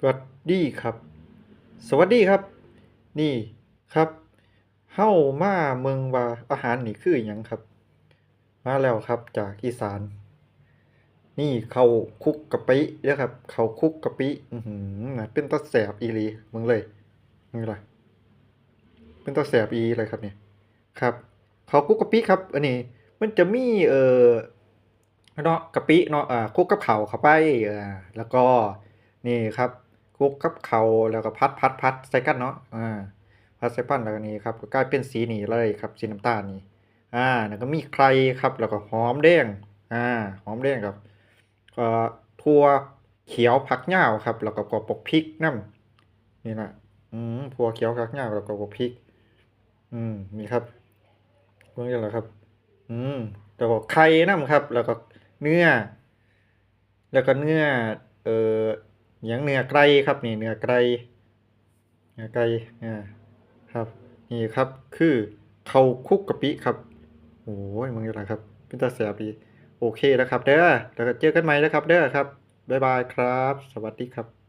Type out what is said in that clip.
สวัสดีครับ สวัสดีครับ นี่ครับเฮ้ามาเมืองว่าอาหารนี่คือหยังครับ มาแล้วครับจากอีสาน นี่เขาคุกกะปิเด้อครับ เขาคุกกะปิอือหือนะเป็นตาแสบอีหลีมึงเลยมึงล่ะเป็นตาแสบอีเลยครับเนี่ยครับ เขาคุกกะปิครับ อันนี้ มันจะมีเอ่อเนาะกะปิเนาะอ่าคุกกับข้าเข้าไปอ่าแล้วก็นี่ครับ คุกกับเข้าแล้วก็พัดพัดพัดใส่กันเนาะอ่าพัดใส่ปั้นแล้วก็นี่ครับก็กลายเป็นสีนี้เลยครับสีน้ำตาลนี่อ่าแล้วก็มีไข่ครับแล้วก็หอมแดงอ่าหอมแดงครับก็ถั่วเขียวผักหญ้าวครับแล้วก็กปกพริกน้ำนี่นะอืมถั่วเขียวผักหญ้าวแล้วก็ปกพริก อืมนี่ครับเพิ่งจะแล้วครับ อืมแล้วก็ไข่น้ำครับ แล้วก็เนื้อ แล้วก็เนื้อเอ่อ อย่างเนื้อไก่ครับนี่เนื้อไก่เนื้อไก่อ่าครับนี่ครับคือเขาคุกกะปิครับโอ้ยมึงอะไรครับเป็นตาแสบดีโอเคแล้วครับเด้อแล้วก็เจอกันใหม่นะครับเด้อครับบ๊ายบายครับ สวัสดีครับ